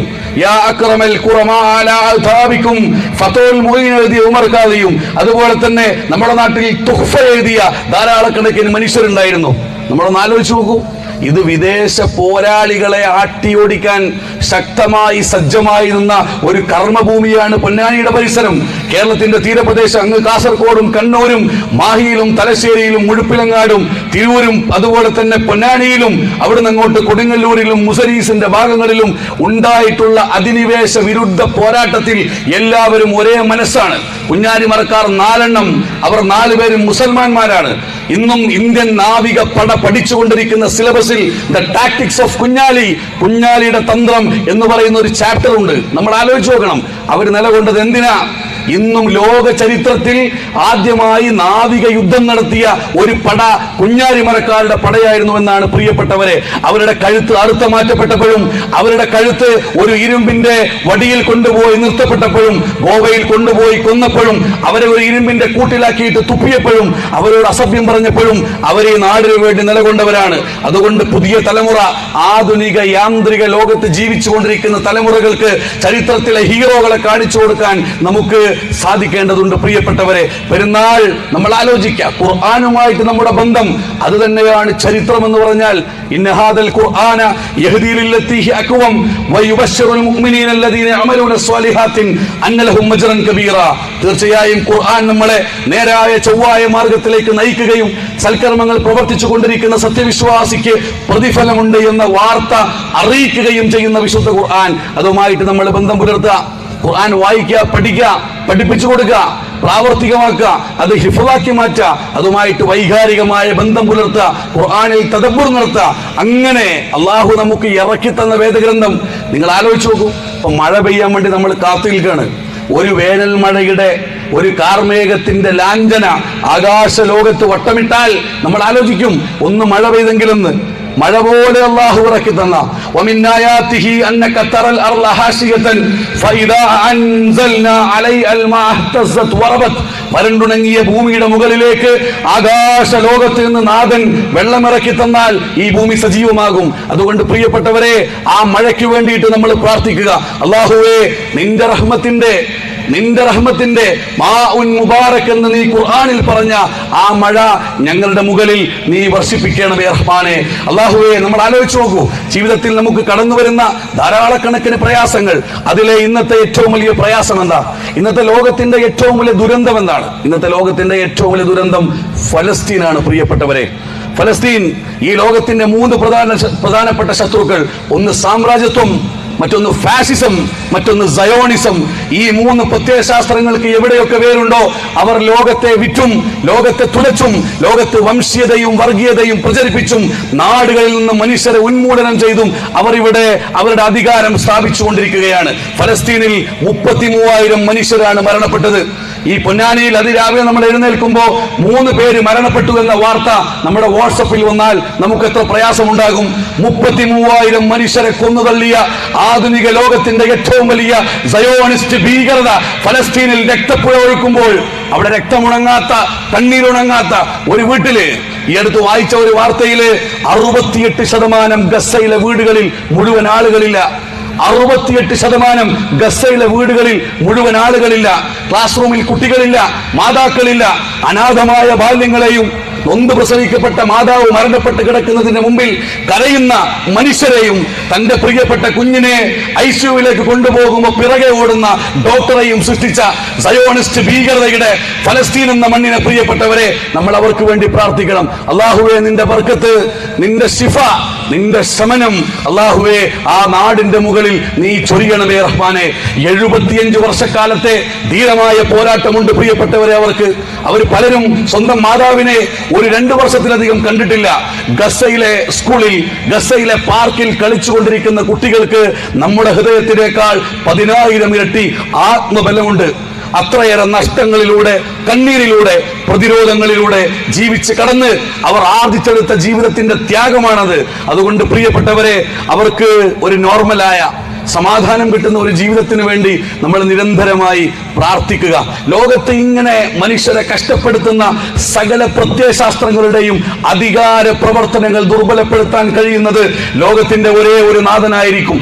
ഖാദിയും അതുപോലെ തന്നെ നമ്മുടെ നാട്ടിൽ തുഹ്ഫ എഴുതിയ ധാരാളക്കണക്കിന് മനുഷ്യരുണ്ടായിരുന്നു. നമ്മളൊന്ന് ആലോചിച്ച് നോക്കൂ. ഇത് വിദേശ പോരാളികളെ ആട്ടിയോടിക്കാൻ ശക്തമായി സജ്ജമായി നിന്ന ഒരു കർമ്മഭൂമിയാണ് പൊന്നാനിയുടെ പരിസരം. കേരളത്തിന്റെ തീരപ്രദേശം അങ്ങ് കാസർഗോഡും കണ്ണൂരും മാഹിയിലും തലശ്ശേരിയിലും മുഴുപ്പിലങ്ങാടും തിരൂരും അതുപോലെ തന്നെ പൊന്നാനിയിലും അവിടുന്ന് അങ്ങോട്ട് കൊടുങ്ങല്ലൂരിലും മുസരീസിന്റെ ഭാഗങ്ങളിലും ഉണ്ടായിട്ടുള്ള അധിനിവേശ വിരുദ്ധ പോരാട്ടത്തിൽ എല്ലാവരും ഒരേ മനസ്സാണ്. കുഞ്ഞാരി മറക്കാർ നാലെണ്ണം അവർ നാലുപേരും മുസൽമാന്മാരാണ്. ഇന്നും ഇന്ത്യൻ നാവിക പട പഠിച്ചുകൊണ്ടിരിക്കുന്ന സിലബസിൽ ദ ടാക്ടിക്സ് ഓഫ് കുഞ്ഞാലി കുഞ്ഞാലിയുടെ തന്ത്രം എന്ന് പറയുന്ന ഒരു ചാപ്റ്റർ ഉണ്ട്. നമ്മൾ ആലോചിച്ച് നോക്കണം. അവർ നിലകൊണ്ടത് എന്തിനാ? ഇന്നും ലോക ചരിത്രത്തിൽ ആദ്യമായി നാവിക യുദ്ധം നടത്തിയ ഒരു പട കുഞ്ഞാരിമരക്കാരുടെ പടയായിരുന്നു എന്നാണ് പ്രിയപ്പെട്ടവരെ. അവരുടെ കഴുത്ത് അറുത്ത മാറ്റപ്പെട്ടപ്പോഴും അവരുടെ കഴുത്ത് ഒരു ഇരുമ്പിന്റെ വടിയിൽ കൊണ്ടുപോയി നിർത്തപ്പെട്ടപ്പോഴും ഗോവയിൽ കൊണ്ടുപോയി കൊന്നപ്പോഴും അവരെ ഒരു ഇരുമ്പിന്റെ കൂട്ടിലാക്കിയിട്ട് തുപ്പിയപ്പോഴും അവരോട് അസഭ്യം പറഞ്ഞപ്പോഴും അവരെ നാടിനു വേണ്ടി നിലകൊണ്ടവരാണ്. അതുകൊണ്ട് പുതിയ തലമുറ ആധുനിക യാന്ത്രിക ലോകത്ത് ജീവിച്ചുകൊണ്ടിരിക്കുന്ന തലമുറകൾക്ക് ചരിത്രത്തിലെ ഹീറോകളെ കാണിച്ചു കൊടുക്കാൻ നമുക്ക് സാധിക്കേണ്ടതുണ്ട് പ്രിയപ്പെട്ടവരെ. പെരുന്നാൾ നമ്മൾ ആലോചിക്കുക ഖുർആാനുമായിട്ട് നമ്മുടെ ബന്ധം അത് തന്നെയാണ് ചരിത്രം എന്ന് പറഞ്ഞാൽ. ഇന്നഹാദൽ ഖുർആന യഹ്ദീ ലില്ലത്തീഹി അക്വം വയുബശ്ശിറുൽ മുഅ്മിനീന അല്ലദീന യഅമലൂന സ്വാലിഹാത്തിൻ അന്ന അജ്റൻ കബീറ. തീർച്ചയായും ഖുർആൻ നമ്മളെ നേരായ ചൊവ്വായ മാർഗത്തിലേക്ക് നയിക്കുകയും സൽക്കർമ്മങ്ങൾ പ്രവർത്തിച്ചു കൊണ്ടിരിക്കുന്ന സത്യവിശ്വാസിക്ക് പ്രതിഫലമുണ്ട് എന്ന വാർത്ത അറിയിക്കുകയും ചെയ്യുന്ന വിശുദ്ധ ഖുർആൻ. അതുമായിട്ട് നമ്മൾ ബന്ധം പുലർത്തുക. ഖുർആൻ വായിക്കുക പഠിക്കുക പഠിപ്പിച്ചു കൊടുക്കുക പ്രാവർത്തികമാക്കുക അത് ഹിഫലാക്കി മാറ്റുക അതുമായിട്ട് വൈകാരികമായ ബന്ധം പുലർത്തുക ഖുർആാനിൽ തദബ്ബുർ നടത്തുക. അങ്ങനെ അള്ളാഹു നമുക്ക് ഇറക്കി തന്ന വേദഗ്രന്ഥം നിങ്ങൾ ആലോചിച്ച് നോക്കൂ. അപ്പം മഴ പെയ്യാൻ വേണ്ടി നമ്മൾ കാത്തു നിൽക്കുകയാണ്. ഒരു വേനൽ മഴയുടെ ഒരു കാർമേഘത്തിന്റെ ലാഞ്ചന ആകാശ ലോകത്ത് വട്ടമിട്ടാൽ നമ്മൾ ആലോചിക്കും ഒന്ന് മഴ പെയ്തെങ്കിലെന്ന്. മഴ പോലെ അള്ളാഹു ഇറക്കി തന്ന. വരണ്ടുണങ്ങിയ ഭൂമിയുടെ മുകളിലേക്ക് ആകാശ ലോകത്ത് നിന്ന് നാഥൻ വെള്ളമിറക്കി തന്നാൽ ഈ ഭൂമി സജീവമാകും. അതുകൊണ്ട് പ്രിയപ്പെട്ടവരെ ആ മഴയ്ക്ക് വേണ്ടിയിട്ട് നമ്മൾ പ്രാർത്ഥിക്കുക. അള്ളാഹുവേ നിന്റെ റഹ്മത്തിന്റെ നിന്റെ റഹ്മത്തിന്റെ മാ ഉൻ മുബാറക് എന്ന് നീ ഖുർആനിൽ പറഞ്ഞ ആ മഴ ഞങ്ങളുടെ മുകളിൽ നീ വർഷിപ്പിക്കണമേ റഹ്മാനെ. അള്ളാഹുവെ നമ്മൾ ആലോചിച്ച് നോക്കൂ. ജീവിതത്തിൽ നമുക്ക് കടന്നു വരുന്ന ധാരാളക്കണക്കിന് പ്രയാസങ്ങൾ. അതിലെ ഇന്നത്തെ ഏറ്റവും വലിയ പ്രയാസം എന്താ? ഇന്നത്തെ ലോകത്തിന്റെ ഏറ്റവും വലിയ ദുരന്തം എന്താണ്? ഇന്നത്തെ ലോകത്തിന്റെ ഏറ്റവും വലിയ ദുരന്തം ഫലസ്തീനാണ് പ്രിയപ്പെട്ടവരെ. ഫലസ്തീൻ ഈ ലോകത്തിന്റെ മൂന്ന് പ്രധാന പ്രധാനപ്പെട്ട ശത്രുക്കൾ. ഒന്ന് സാമ്രാജ്യത്വം മറ്റൊന്ന് ഫാസിസം മറ്റൊന്ന് സയോണിസം ഈ മൂന്ന് പ്രത്യയശാസ്ത്രങ്ങൾക്ക് എവിടെയൊക്കെ വേരുണ്ടോ അവർ ലോകത്തെ വിറ്റും ലോകത്തെ തുലച്ചും ലോകത്ത് വംശീയതയും വർഗീയതയും പ്രചരിപ്പിച്ചും നാടുകളിൽ നിന്ന് മനുഷ്യരെ ഉന്മൂലനം ചെയ്തും അവർ ഇവിടെ അവരുടെ അധികാരം സ്ഥാപിച്ചുകൊണ്ടിരിക്കുകയാണ്. ഫലസ്തീനിൽ മുപ്പത്തി മൂവായിരം മനുഷ്യരാണ് മരണപ്പെട്ടത്. ഈ പൊന്നാനിയിൽ അതിരാവിലെ നമ്മൾ എഴുന്നേൽക്കുമ്പോൾ മൂന്ന് പേര് മരണപ്പെട്ടു എന്ന വാർത്ത നമ്മുടെ വാട്സപ്പിൽ വന്നാൽ നമുക്ക് എത്ര പ്രയാസമുണ്ടാകും. മുപ്പത്തി മൂവായിരം മനുഷ്യരെ കൊന്നുതള്ളിയ ആധുനിക ലോകത്തിന്റെ ഏറ്റവും വലിയ സയോണിസ്റ്റ് ഭീകരത ഫലസ്തീനിൽ രക്തപ്പുഴ ഒഴുക്കുമ്പോൾ അവിടെ രക്തമുണങ്ങാത്ത കണ്ണീരുണങ്ങാത്ത ഒരു വീട്ടിൽ ഈ അടുത്ത് വായിച്ച ഒരു വാർത്തയിൽ അറുപത്തിയെട്ട് ശതമാനം ഗസയിലെ വീടുകളിൽ മുഴുവൻ ആളുകളില്ല. അറുപത്തിയെട്ട് ശതമാനം ഗസയിലെ വീടുകളിൽ മുഴുവൻ ആളുകളില്ല. ക്ലാസ് റൂമിൽ കുട്ടികളില്ല മാതാക്കളില്ല. അനാഥമായ ബാല്യങ്ങളെയും നൊന്ത് പ്രസവിക്കപ്പെട്ട മാതാവ് മരണപ്പെട്ട് കിടക്കുന്നതിന് മുമ്പിൽ കരയുന്ന മനുഷ്യരെയും തന്റെ പ്രിയപ്പെട്ട കുഞ്ഞിനെ ഐസിയുവിലേക്ക് കൊണ്ടുപോകുമ്പോൾ പിറകെ ഓടുന്ന ഡോക്ടറെയും സൃഷ്ടിച്ച സയോണിസ്റ്റ് ഭീകരതയുടെ ഫലസ്തീൻ എന്ന മണ്ണിനെ പ്രിയപ്പെട്ടവരെ നമ്മൾ അവർക്ക് വേണ്ടി പ്രാർത്ഥിക്കണം. അള്ളാഹുവെ നിന്റെ വർക്കത്ത് നിന്റെ ശിഫ നിന്റെ ശമനം അള്ളാഹുവെ ആ നാടിന്റെ മുകളിൽ നീ ചൊരിയണമേ റഹ്മാനെ. എഴുപത്തിയഞ്ച് വർഷക്കാലത്തെ ധീരമായ പോരാട്ടമുണ്ട് പ്രിയപ്പെട്ടവരെ അവർക്ക്. അവർ പലരും സ്വന്തം മാതാവിനെ ഒരു രണ്ട് വർഷത്തിലധികം കണ്ടിട്ടില്ല. ഗസയിലെ സ്കൂളിൽ ഗസയിലെ പാർക്കിൽ കളിച്ചുകൊണ്ടിരിക്കുന്ന കുട്ടികൾക്ക് നമ്മുടെ ഹൃദയത്തിനേക്കാൾ പതിനായിരം ഇരട്ടി ആത്മബലമുണ്ട്. അത്രയേറെ നഷ്ടങ്ങളിലൂടെ കണ്ണീരിലൂടെ പ്രതിരോധങ്ങളിലൂടെ ജീവിച്ച് കടന്ന് അവർ ആർജിച്ചെടുത്ത ജീവിതത്തിന്റെ ത്യാഗമാണത്. അതുകൊണ്ട് പ്രിയപ്പെട്ടവരെ അവർക്ക് ഒരു നോർമലായ സമാധാനം കിട്ടുന്ന ഒരു ജീവിതത്തിന് വേണ്ടി നമ്മൾ നിരന്തരമായി പ്രാർത്ഥിക്കുക. ലോകത്ത് ഇങ്ങനെ മനുഷ്യരെ കഷ്ടപ്പെടുത്തുന്ന സകല പ്രത്യയശാസ്ത്രങ്ങളുടെയും അധികാര പ്രവർത്തനങ്ങൾ ദുർബലപ്പെടുത്താൻ കഴിയുന്നത് ലോകത്തിന്റെ ഒരേ ഒരു നാഥനായിരിക്കും.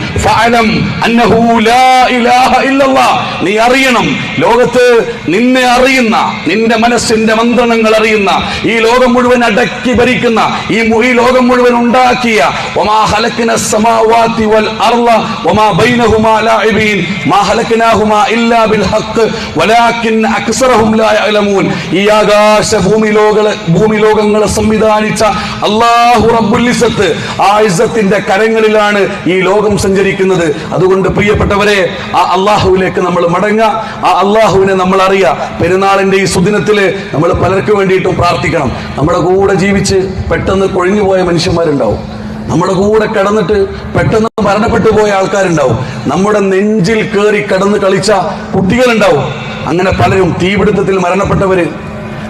നീ അറിയണം ലോകത്ത് നിന്നെ അറിയുന്ന നിന്റെ മനസ്സിന്റെ മന്ത്രണങ്ങൾ അറിയുന്ന ഈ ലോകം മുഴുവൻ അടക്കി ഭരിക്കുന്ന ഈ ലോകം മുഴുവൻ ഉണ്ടാക്കിയ ഒമാ ഹലക്കിന സമാവാത്തി വൽ അർവ ഒമാ بينهما لاعبين ما خلقناهما الا بالحق ولكن اكثرهم لا يعلمون ഈ ആകാശ ഭൂമി ലോകളെ ഭൂമി ലോകങ്ങളെ സംവിധാനിച്ച അല്ലാഹു റബ്ബുൽ ഇസ്സത്ത് ആ ഇസ്സത്തിന്റെ കരങ്ങളിലാണ് ഈ ലോകം സഞ്ചരിക്കുന്നത് അതുകൊണ്ട് പ്രിയപ്പെട്ടവരെ ആ അള്ളാഹുവിലേക്ക് നമ്മൾ മടങ്ങുക ആ അള്ളാഹുവിനെ നമ്മൾ അറിയുക പെരുന്നാളിന്റെ ഈ സുദിനത്തില് നമ്മൾ പലർക്കും വേണ്ടിയിട്ടും പ്രാർത്ഥിക്കണം നമ്മുടെ കൂടെ ജീവിച്ച് പെട്ടെന്ന് കൊഴിഞ്ഞു പോയ മനുഷ്യന്മാരുണ്ടാവും നമ്മുടെ കൂടെ കിടന്നിട്ട് പെട്ടെന്ന് മരണപ്പെട്ടു പോയ ആൾക്കാരുണ്ടാവും. നമ്മുടെ നെഞ്ചിൽ കയറി കിടന്ന് കളിച്ച കുട്ടികളുണ്ടാവും. അങ്ങനെ പലരും തീപിടുത്തത്തിൽ മരണപ്പെട്ടവര്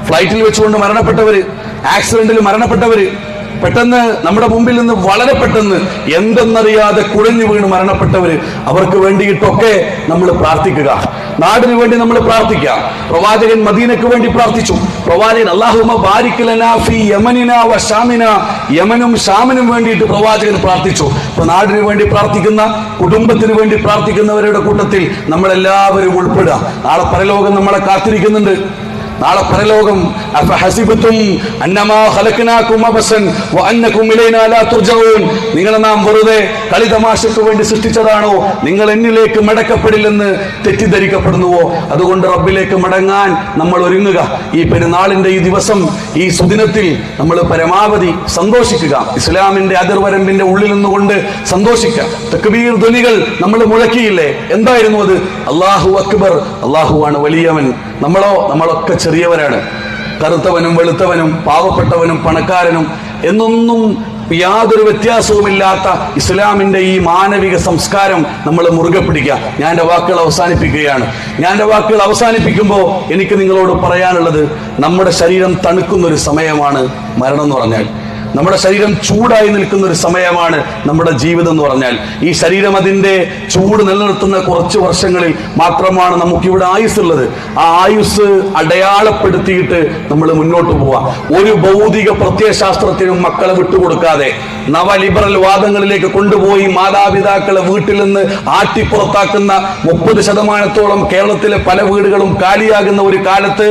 ഫ്ലൈറ്റിൽ വെച്ചുകൊണ്ട് മരണപ്പെട്ടവര് ആക്സിഡന്റിൽ മരണപ്പെട്ടവര് പെട്ടെന്ന് നമ്മുടെ മുമ്പിൽ നിന്ന് വളരെ പെട്ടെന്ന് എന്തെന്നറിയാതെ കുഴഞ്ഞു വീണ് മരണപ്പെട്ടവര് അവർക്ക് വേണ്ടിയിട്ടൊക്കെ നമ്മൾ പ്രാർത്ഥിക്കുക. നാടിന് വേണ്ടി നമ്മൾ പ്രാർത്ഥിക്കുക. പ്രവാചകൻ മദീനക്ക് വേണ്ടി പ്രാർത്ഥിച്ചു. പ്രവാചകൻ അള്ളാഹുമ വ ഷാമിന. വേണ്ടിയിട്ട് പ്രവാചകൻ പ്രാർത്ഥിച്ചു. അപ്പൊ നാടിന് വേണ്ടി പ്രാർത്ഥിക്കുന്ന കുടുംബത്തിന് വേണ്ടി പ്രാർത്ഥിക്കുന്നവരുടെ കൂട്ടത്തിൽ നമ്മളെല്ലാവരും ഉൾപ്പെടുക. നാളെ പരലോകം നമ്മളെ കാത്തിരിക്കുന്നുണ്ട്. നാളെ പരലോകം അന്നമാ ഖലഖനാകും ലാ തുർജഊൻ. നിങ്ങളെ നാം വെറുതെ കളിതമാശയ്ക്ക് വേണ്ടി സൃഷ്ടിച്ചതാണോ? നിങ്ങൾ എന്നിലേക്ക് മടക്കപ്പെടില്ലെന്ന് തെറ്റിദ്ധരിക്കപ്പെടുന്നുവോ? അതുകൊണ്ട് റബ്ബിലേക്ക് മടങ്ങാൻ നമ്മൾ ഒരുങ്ങുക. ഈ പെരുന്നാളിന്റെ ഈ ദിവസം ഈ സുദിനത്തിൽ നമ്മൾ പരമാവധി സന്തോഷിക്കുക. ഇസ്ലാമിന്റെ അതിർവരമ്പിന്റെ ഉള്ളിൽ നിന്നുകൊണ്ട് സന്തോഷിക്കുക. തക്ബീർ ധ്വനികൾ നമ്മൾ മുഴക്കിയില്ലേ? എന്തായിരുന്നു അത്? അള്ളാഹു അക്ബർ. അള്ളാഹു ആണ് വലിയവൻ. നമ്മളോ നമ്മളൊക്കെ ചെറിയവരാണ്. കറുത്തവനും വെളുത്തവനും പാവപ്പെട്ടവനും പണക്കാരനും എന്നൊന്നും യാതൊരു വ്യത്യാസവുമില്ലാത്ത ഇസ്ലാമിന്റെ ഈ മാനവിക സംസ്കാരം നമ്മൾ മുറുകെ പിടിക്കുക. ഞാൻ എന്റെ വാക്കുകൾ അവസാനിപ്പിക്കുകയാണ്. ഞാൻ എന്റെ വാക്കുകൾ അവസാനിപ്പിക്കുമ്പോൾ എനിക്ക് നിങ്ങളോട് പറയാനുള്ളത് നമ്മുടെ ശരീരം തണുക്കുന്ന ഒരു സമയമാണ് മരണം എന്ന് പറഞ്ഞാൽ. നമ്മുടെ ശരീരം ചൂടായി നിൽക്കുന്ന ഒരു സമയമാണ് നമ്മുടെ ജീവിതം എന്ന് പറഞ്ഞാൽ. ഈ ശരീരം അതിന്റെ ചൂട് നിലനിർത്തുന്ന കുറച്ച് വർഷങ്ങളിൽ മാത്രമാണ് നമുക്ക് ഇവിടെ ആയുസ് ഉള്ളത് ആ ആയുസ് അടയാളപ്പെടുത്തിയിട്ട് നമ്മൾ മുന്നോട്ട് പോവാം. ഒരു ഭൗതിക പ്രത്യയശാസ്ത്രത്തിനും മക്കളെ വിട്ടുകൊടുക്കാതെ നവലിബറൽ വാദങ്ങളിലേക്ക് കൊണ്ടുപോയി മാതാപിതാക്കളെ വീട്ടിൽ നിന്ന് ആട്ടിപ്പുറത്താക്കുന്ന മുപ്പത് ശതമാനത്തോളം കേരളത്തിലെ പല വീടുകളും കാലിയാകുന്ന ഒരു കാലത്ത്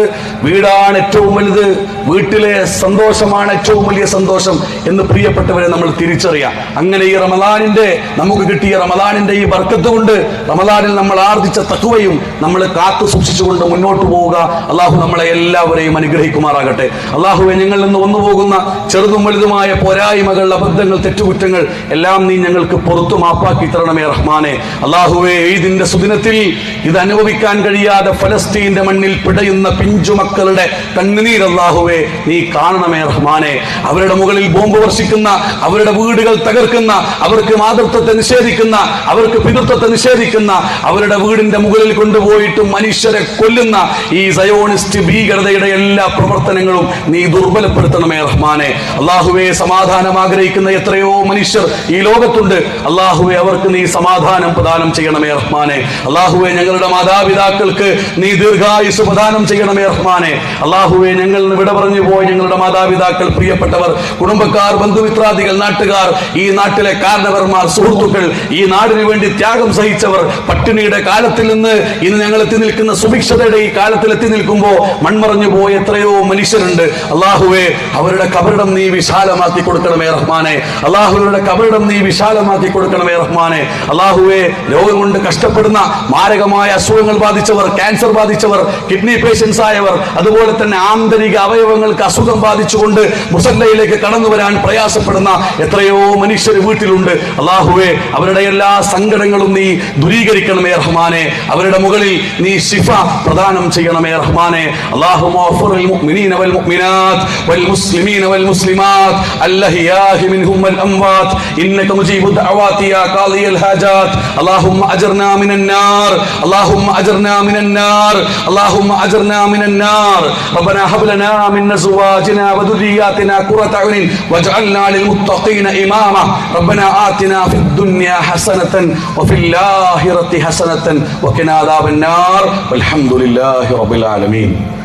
വീടാണ് ഏറ്റവും വലുത് വീട്ടിലെ സന്തോഷമാണ് ഏറ്റവും വലിയ സന്തോഷം. എന്ന് പ്രിയപ്പെട്ടവരെ നമ്മൾ തിരിച്ചറിയാം. അങ്ങനെ ഈ റമദാനിന്റെ നമുക്ക് കിട്ടിയ റമദാനിന്റെ ഈ ബർക്കത്ത് കൊണ്ട് റമദാനിൽ നമ്മൾ ആർജിച്ച തക്കുവയും നമ്മൾ കാത്തു സൂക്ഷിച്ചുകൊണ്ട് മുന്നോട്ട് പോവുക. അള്ളാഹു നമ്മളെ എല്ലാവരെയും അനുഗ്രഹിക്കുമാറാകട്ടെ. അള്ളാഹുവെ ഞങ്ങളിൽ നിന്ന് വന്നു പോകുന്ന ചെറുതും വലുതുമായ പോരായ്മകൾ അബദ്ധങ്ങൾ തെറ്റുകുറ്റങ്ങൾ എല്ലാം നീ ഞങ്ങൾക്ക് പുറത്തു മാപ്പാക്കി തരണമേ റഹ്മാനെ. അള്ളാഹുവെ ഈദിന്റെ സുദിനത്തിൽ ഇത് അനുഭവിക്കാൻ കഴിയാതെ ഫലസ്തീന്റെ മണ്ണിൽ പിടയുന്ന പിഞ്ചുമക്കളുടെ കണ്ണുനീർ അള്ളാഹുവെ നീ കാണണമേ റഹ്മാനെ. അവരുടെ മുകളിൽ ബോംബ് വർഷിക്കുന്ന അവരുടെ വീടുകൾ തകർക്കുന്ന അവർക്ക് മാതൃത്വത്തെ നിഷേധിക്കുന്ന അവർക്ക് പിതൃത്വത്തെ നിഷേധിക്കുന്ന അവരുടെ വീടിന്റെ മുകളിൽ കൊണ്ടുപോയിട്ട് മനുഷ്യരെ കൊല്ലുന്ന ഈ സയോണിസ്റ്റ് ഭീകരതയുടെ എല്ലാ പ്രവർത്തനങ്ങളും നീ ദുർബലപ്പെടുത്തണമേ റഹ്മാനെ. അള്ളാഹുവെ സമാധാനം ആഗ്രഹിക്കുന്ന എത്രയോ മനുഷ്യർ ഈ ലോകത്തുണ്ട്. അള്ളാഹുവെ അവർക്ക് നീ സമാധാനം പ്രദാനം ചെയ്യണമേ റഹ്മാനെ. അള്ളാഹുവെ ഞങ്ങളുടെ മാതാപിതാക്കൾക്ക് നീ ദീർഘായുസ് പ്രദാനം ചെയ്യണമേ റഹ്മാനെ. അള്ളാഹുവെ ഞങ്ങൾ വിട പറഞ്ഞു പോയ ഞങ്ങളുടെ മാതാപിതാക്കൾ പ്രിയപ്പെട്ടവർ കുടുംബക്കാർ ബന്ധുമിത്രാദികൾ നാട്ടുകാർ ഈ നാട്ടിലെ കാരണവർമാർ സുഹൃത്തുക്കൾ ഈ നാടിന് വേണ്ടി ത്യാഗം സഹിച്ചവർ പട്ടിണിയുടെ കാലത്തിൽ നിന്ന് ഇന്ന് ഞങ്ങൾ എത്തി നിൽക്കുന്ന സുഭിക്ഷതയുടെ ഈ കാലത്തിൽ എത്തി നിൽക്കുമ്പോൾ മൺമറഞ്ഞു പോയ എത്രയോ മനുഷ്യരുണ്ട്. അള്ളാഹുവെ അവരുടെ കബറിടം നീ വിശാലമാക്കി കൊടുക്കണമേ റഹ്മാനെ. അള്ളാഹുവരുടെ കബറിടം നീ വിശാലമാക്കി കൊടുക്കണമേ റഹ്മാനെ. അള്ളാഹുവെ രോഗം കൊണ്ട് കഷ്ടപ്പെടുന്ന മാരകമായ അസുഖങ്ങൾ ബാധിച്ചവർ ക്യാൻസർ ബാധിച്ചവർ കിഡ്നി പേഷ്യൻസ് ആയവർ അതുപോലെ തന്നെ ആന്തരിക അവയവങ്ങൾക്ക് അസുഖം ബാധിച്ചുകൊണ്ട് മുസല്ലയിലേക്ക് കടന്നു വരാൻ പ്രയാസപ്പെടുന്ന എത്രയോ മനുഷ്യർ വീട്ടിലുണ്ട് അള്ളാഹുവെ അവരുടെ എല്ലാ സങ്കടങ്ങളും നീ ദൂരീകരിക്കണമേ റഹ്മാനെ അവരുടെ മുകളിൽ നീ ശിഫ പ്രദാനം ചെയ്യണമേ റഹ്മാനെ അള്ളാഹു المؤمنين والمؤمنات والمسلمين والمسلمات الأحياء منهم والأموات إنك مجيب الدعوات يا قاضي الحاجات اللهم أجرنا من النار اللهم أجرنا من النار اللهم أجرنا من النار ربنا هب لنا من أزواجنا وذرياتنا قرة أعين واجعلنا للمتقين إماما. ربنا آتنا في الدنيا حسنة وفي الآخرة حسنة وقنا عذاب النار. والحمد لله رب العالمين.